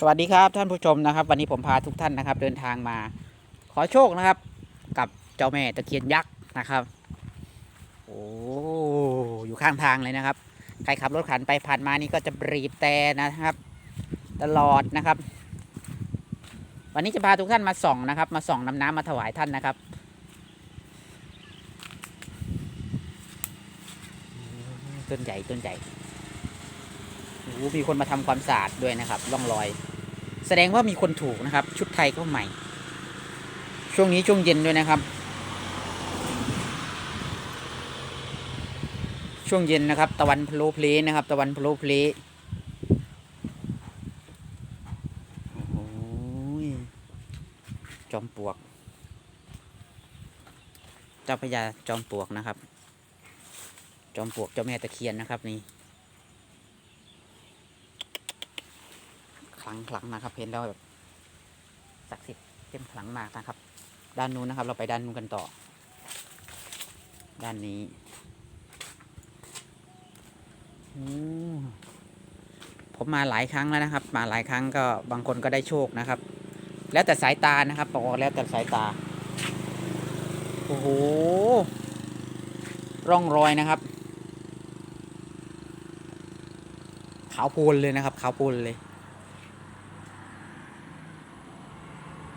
สวัสดีครับท่านผู้ชมนะครับ วันนี้ผมพาทุกท่านนะครับ เดินทางมา ขอโชคนะครับ กับเจ้าแม่ตะเคียนยักษ์นะครับ โอ้อยู่ข้างทางเลยนะครับ ใครขับรถขันไปผ่านมานี่ก็จะบีบแต่นะครับ ตลอดนะครับ วันนี้จะพาทุกท่านมาส่องนะครับ มาส่องน้ำน้ำมาถวายท่านนะครับต้นใหญ่ต้นใหญ่โอ้โหมีคนมาทำความสะอาดด้วยนะครับ ร่องรอย แสดงว่ามีคนถูกนะครับ ชุดไทยก็ใหม่ ช่วงนี้ช่วงเย็นด้วยนะครับ ช่วงเย็นนะครับ ตะวันพลูเพลนะครับ ตะวันพลูเพลโอ้โหจอมปลวก เจ้าพญาจอมปลวกนะครับ จอมปลวกเจ้าแม่ตะเคียนนะครับนี่ ขลั งขลังนะครับ เห็นแล้วแบบศักดิ์สิทธิ์เข้มขลังมากนะครับ ด้านนู้นนะครับ เราไปด้านนู้นกันต่อ ด้านนี้ผมมาหลายครั้งแล้วนะครับ มาหลายครั้งก็บางคนก็ได้โชคนะครับ แล้วแต่สายตานะครับบอกแล้วแต่สายตาโอ้โหร่องรอยนะครับ ขาวโพลนเลยนะครับ ขาวโพลนเลย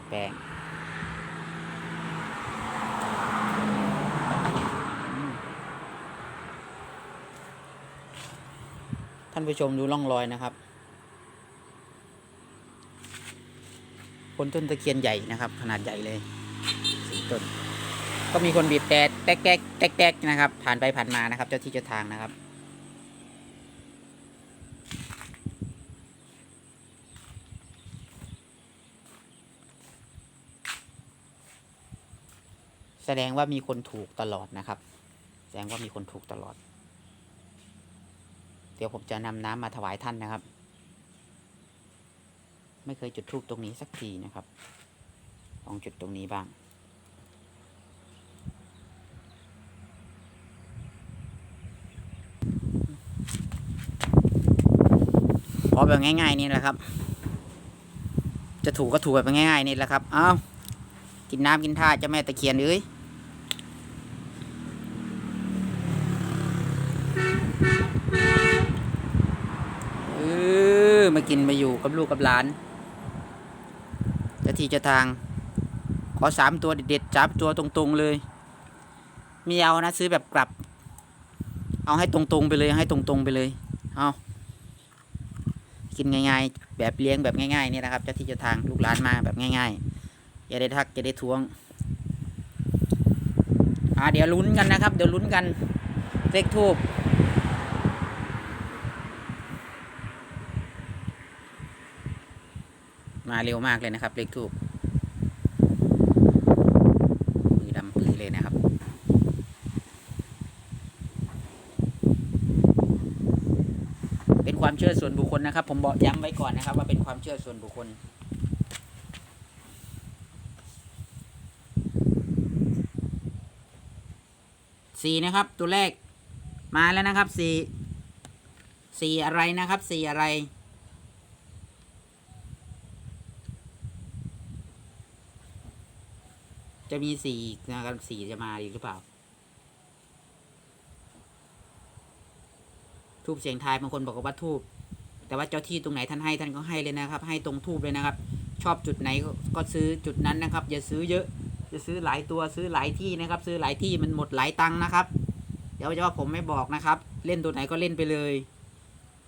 แป้งอืมท่านผู้ชมดูร่องรอยนะครับคนต้นตะเคียนใหญ่นะครับ ขนาดใหญ่เลยสี่ต้น ก็มีคนบีบแต่แต๊กแต๊กแต๊กแต๊กนะครับ ผ่านไปผ่านมานะครับ เจ้าที่เจ้าทางนะครับ แสดงว่ามีคนถูกตลอดนะครับ แสดงว่ามีคนถูกตลอด เดี๋ยวผมจะนำน้ำมาถวายท่านนะครับ ไม่เคยจุดธูปตรงนี้สักทีนะครับ ลองจุดตรงนี้บ้าง พอแบบง่าย ๆ นี่แหละครับ จะถูกก็ถูกแบบง่าย ๆ นี่แหละครับ เอากินน้ำกินท่าจ้าแม่ตะเคียนเอ้ย เออมา กับลูกกับหลานเจะที่เจะทาง ขอสามตัวเด็ดๆจับตัวตรงๆเลยมีเอานะซื้อแบบกลับ เอาให้ตรงๆไปเลยให้ตรงๆไปเลยเอากินง่ายๆ แบบเลี้ยงแบบง่ายๆนี่นะครับเจ้าที่เจะทางลูกหลานมาแบบง่ายๆอย่าได้ทักอย่าได้ทวงอ่าเดี๋ยวลุ้นกันนะครับ เดี๋ยวลุ้นกันเลขทูบ มาเร็วมากเลยนะครับ เลขทูบมือดำปือเลยนะครับ เป็นความเชื่อส่วนบุคคลนะครับ ผมบอกย้ำไว้ก่อนนะครับ ว่าเป็นความเชื่อส่วนบุคคลสี่นะครับ ตัวแรกมาแล้วนะครับสี่สี่อะไรนะครับสี่อะไร จะมีสี่อีกนะครับสี่จะมาอีกหรือเปล่า ทูบเสียงทายบางคนบอกว่าทูบแต่ว่าเจ้าที่ตรงไหนท่านให้ท่านก็ให้เลยนะครับ ให้ตรงทูบเลยนะครับ ชอบจุดไหนก็ก็ซื้อจุดนั้นนะครับ อย่าซื้อเยอะจะซื้อหลายตัวซื้อหลายที่นะครับ ซื้อหลายที่มันหมดหลายตังค์นะครับ เดี๋ยวจะว่าผมไม่บอกนะครับ เล่นตัวไหนก็เล่นไปเลย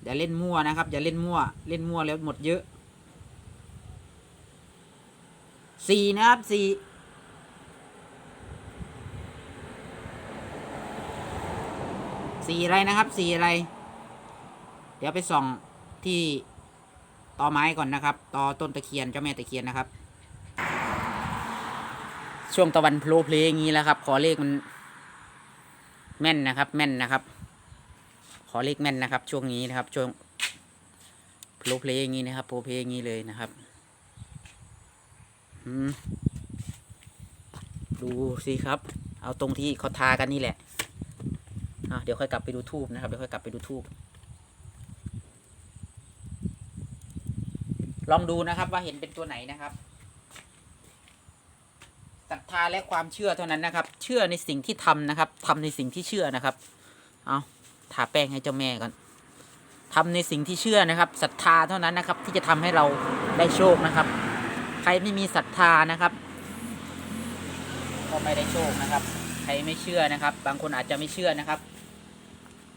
อย่าเล่นมั่วนะครับ อย่าเล่นมั่ว เล่นมั่วแล้วหมดเยอะสี่นะครับสี่ สีอะไรนะครับ สีอะไร เดี๋ยวไปส่องที่ตอไม้ก่อนนะครับตอต้นตะเคียนเจ้าแม่ตะเคียนนะครับ ช่วงตะวันโผล่เพลงอย่างนี้แล้วครับ ขอเลขมันแม่นนะครับ แม่นนะครับ ขอเลขแม่นนะครับ ช่วงนี้นะครับ ช่วงโผล่เพลงอย่างนี้นะครับโผล่เพลงอย่างนี้เลยนะครับดูสิครับ เอาตรงที่เขาทากันนี่แหละ อะเดี๋ยวค่อยกลับไปดูทูบนะครับเดี๋ยวค่อยกลับไปดูทูบลองดูนะครับว่าเห็นเป็นตัวไหนนะครับศรัทธาและความเชื่อเท่านั้นนะครับ เชื่อในสิ่งที่ทำนะครับทำในสิ่งที่เชื่อนะครับ เอาทาแป้งให้เจ้าแม่ก่อนทำในสิ่งที่เชื่อนะครับศรัทธาเท่านั้นนะครับ ที่จะทำให้เราได้โชคนะครับ ใครไม่มีศรัทธานะครับก็ไม่ได้โชคนะครับ ใครไม่เชื่อนะครับ บางคนอาจจะไม่เชื่อนะครับ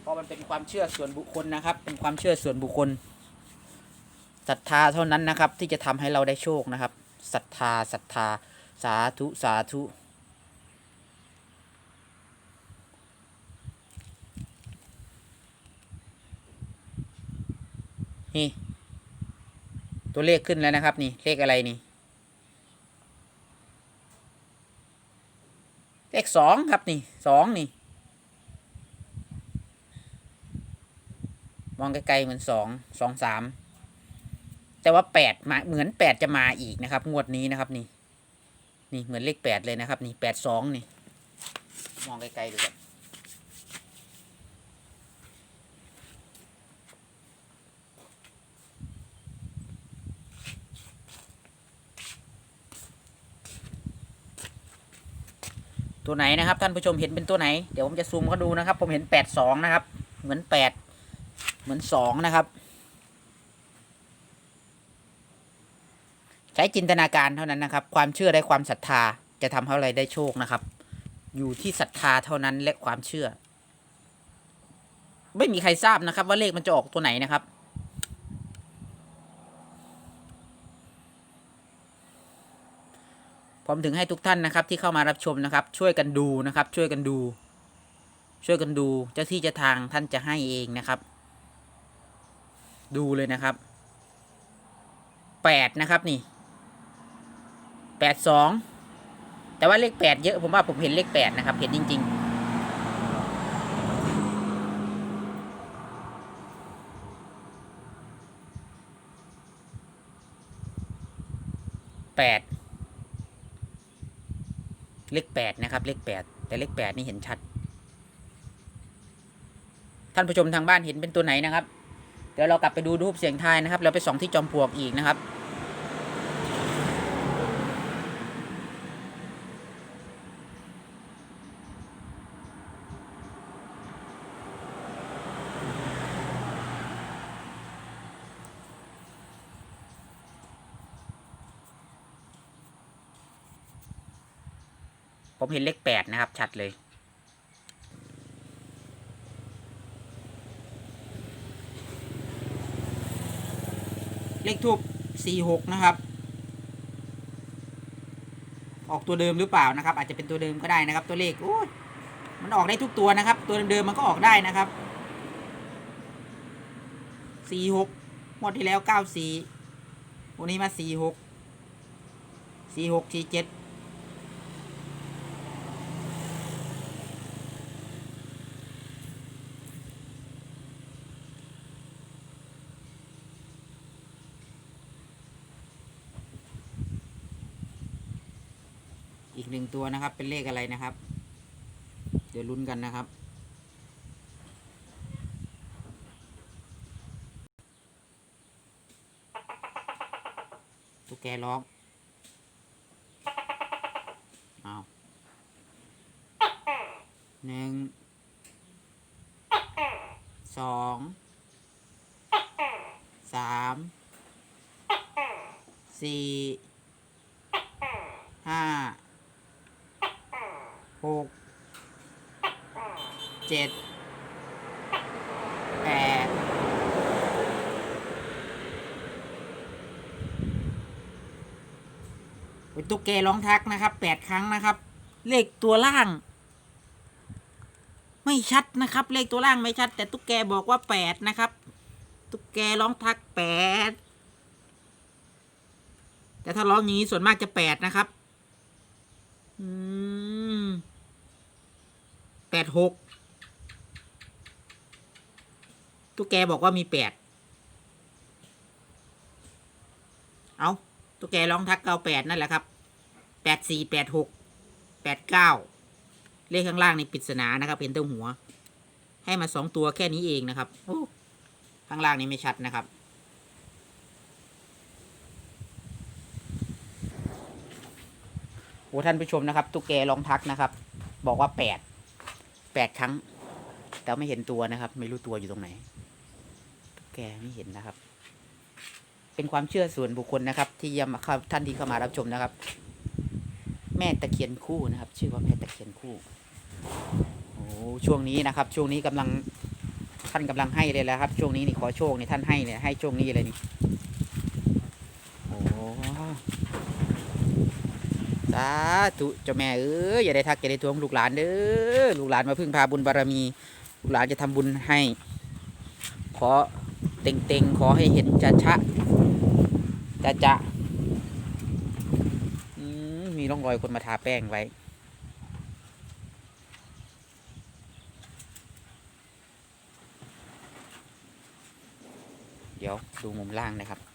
เพราะมันเป็นความเชื่อส่วนบุคคลนะครับ เป็นความเชื่อส่วนบุคคลศรัทธาเท่านั้นนะครับ ที่จะทำให้เราได้โชคนะครับศรัทธาศรัทธาสาธุสาธุนี่ ตัวเลขขึ้นแล้วนะครับ นี่เลขอะไรนี่ เลขสองครับนี่สองนี่ องไกลๆเหมือนสองสองสามแต่ว่าแปดมาเหมือนแปดจะมาอีกนะครับ งวดนี้นะครับนี่ นี่เหมือนเลขแปดเลยนะครับ นี่แปดสองนี่ มองไกลๆดูกันตัวไหนนะครับท่านผู้ชมเห็นเป็นตัวไหน เดี๋ยวผมจะซูมเขาดูนะครับ ผมเห็นแปดสองนะครับ เหมือนแปด เหมือนสองนะครับ ใช้จินตนาการเท่านั้นนะครับ ความเชื่อและความศรัทธาจะทำให้อะไรได้โชคนะครับ อยู่ที่ศรัทธาเท่านั้นและความเชื่อ ไม่มีใครทราบนะครับ ว่าเลขมันจะออกตัวไหนนะครับผมถึงให้ทุกท่านนะครับที่เข้ามารับชมนะครับ ช่วยกันดูนะครับ ช่วยกันดู ช่วยกันดู เจ้าที่เจะทางท่านจะให้เองนะครับ ดูเลยนะครับแปดนะครับนี่แปดสองแต่ว่าเลขแปดเยอะผมว่าผมเห็นเลขแปดนะครับเห็นจริง ๆแปดเลขแปดนะครับ เลขแปดแต่เลขแปดนี่เห็นชัด ท่านผู้ชมทางบ้านเห็นเป็นตัวไหนนะครับ เดี๋ยวเรากลับไปดูรูปเสียงทายนะครับแล้วไปส่องที่จอมปลวกอีกนะครับ ผมเห็นเลขแปดนะครับ ชัดเลย เลขทูบสี่หกนะครับ ออกตัวเดิมหรือเปล่านะครับ อาจจะเป็นตัวเดิมก็ได้นะครับ ตัวเลขโอ้ยมันออกได้ทุกตัวนะครับ ตัวเดิมๆมันก็ออกได้นะครับสี่หกงวดที่แล้วเก้าสี่วันนี้มาสี่หกสี่หกสี่เจ็ด อีกหนึ่งตัวนะครับ เป็นเลขอะไรนะครับ เดี๋ยวลุ้นกันนะครับ ตุ๊กแกร้องเอาหนึ่งสองสามสี่ห้า หกเจ็ดแปดเป็นตุ๊กแกร้องทักนะครับแปดครั้งนะครับ เลขตัวล่าง ไม่ชัดนะครับ เลขตัวล่างไม่ชัด แต่ตุ๊กแกบอกว่าแปดนะครับ ตุ๊กแกร้องทักแปดแต่ถ้าร้องอย่างนี้ส่วนมากจะแปดนะครับ อืม แปดหกตุ๊กแกบอกว่ามีแปดเอาตุ๊กแกร้องทักเก้าแปดนั่นแหละครับแปดสี่แปดหกแปดเก้าเลขข้างล่างในปริศนานะครับเป็นต้าหัว ให้มาสองตัวแค่นี้เองนะครับข้างล่างนี้ไม่ชัดนะครับโอ้ท่านผู้ชมนะครับ ตุ๊กแกร้องทักนะครับ บอกว่าแปด แปดครั้ง แต่ไม่เห็นตัวนะครับ ไม่รู้ตัวอยู่ตรงไหน แกไม่เห็นนะครับ เป็นความเชื่อส่วนบุคคลนะครับ ที่ยมาท่านที่เข้ามารับชมนะครับ แม่ตะเคียนคู่นะครับ ชื่อว่าแม่ตะเคียนคู่โอ้ช่วงนี้นะครับ ช่วงนี้กำลังท่านกำลังให้เลยแล้วครับ ช่วงนี้นี่ขอโชคนี่ท่านให้เนี่ยให้ช่วงนี้เลยนี่โอ้ สาธุเจ้าแม่เอ้ยอย่าได้ทักอย่าได้ทวงลูกหลานเด้อลูกหลานมาพึ่งพาบุญบารมีลูกหลานจะทำบุญให้ ขอเต็งเต็งๆขอให้เห็นจะชะจะจะมมีร่องรอยคนมาทาแป้งไว้เดี๋ยวดูมุมล่างนะครับ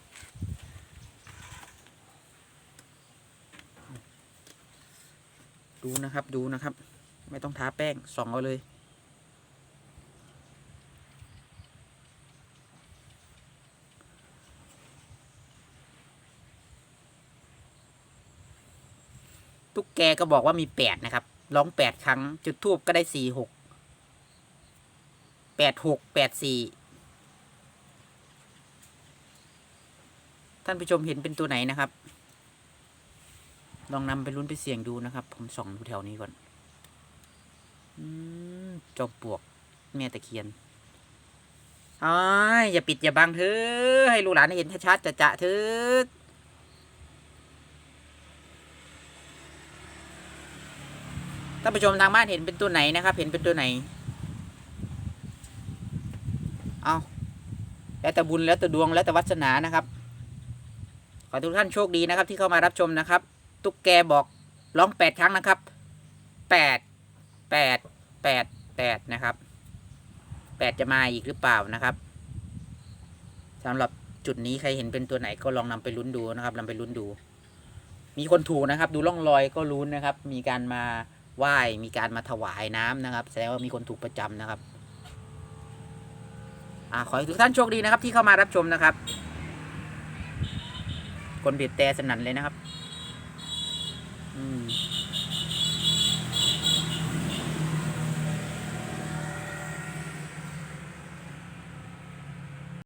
ดูนะครับดูนะครับ ไม่ต้องทาแป้งส่องเอาเลย ตุ๊กแกก็บอกว่ามีแปดนะครับ ร้องแปดครั้ง จุดทูบก็ได้สี่หกแปดหกแปดสี่ท่านผู้ชมเห็นเป็นตัวไหนนะครับ ลองนำไปลุ้นไปเสี่ยงดูนะครับ ผมส่องดูแถวนี้ก่อนอมจอมปลวก แม่ตะเคียนอ้ายอย่าปิดอย่าบังเถอะให้ลูกหลานเห็นชัดๆจะจะๆเถอะท่านผู้ชมทางบ้านเห็นเป็นตัวไหนนะครับ เห็นเป็นตัวไหน เอาแล้วแต่บุญแล้วแต่ดวงแล้วแต่วัสนานะครับ ขอทุกท่านโชคดีนะครับ ที่เข้ามารับชมนะครับ ตุ๊กแกบอกร้องแปดครั้งนะครับแปดแปดแปดแปดนะครับแปดจะมาอีกหรือเปล่านะครับสำหรับจุดนี้ใครเห็นเป็นตัวไหนก็ลองนำไปลุ้นดูนะครับนำไปลุ้นดู มีคนถูกนะครับ ดูร่องรอยก็ลุ้นนะครับ มีการมาไหว้มีการมาถวายน้ำนะครับ แสดงว่ามีคนถูกประจำนะครับอ่าขอให้ทุกท่านโชคดีนะครับ ที่เข้ามารับชมนะครับ คนบีบแต่สนั่นเลยนะครับ อืม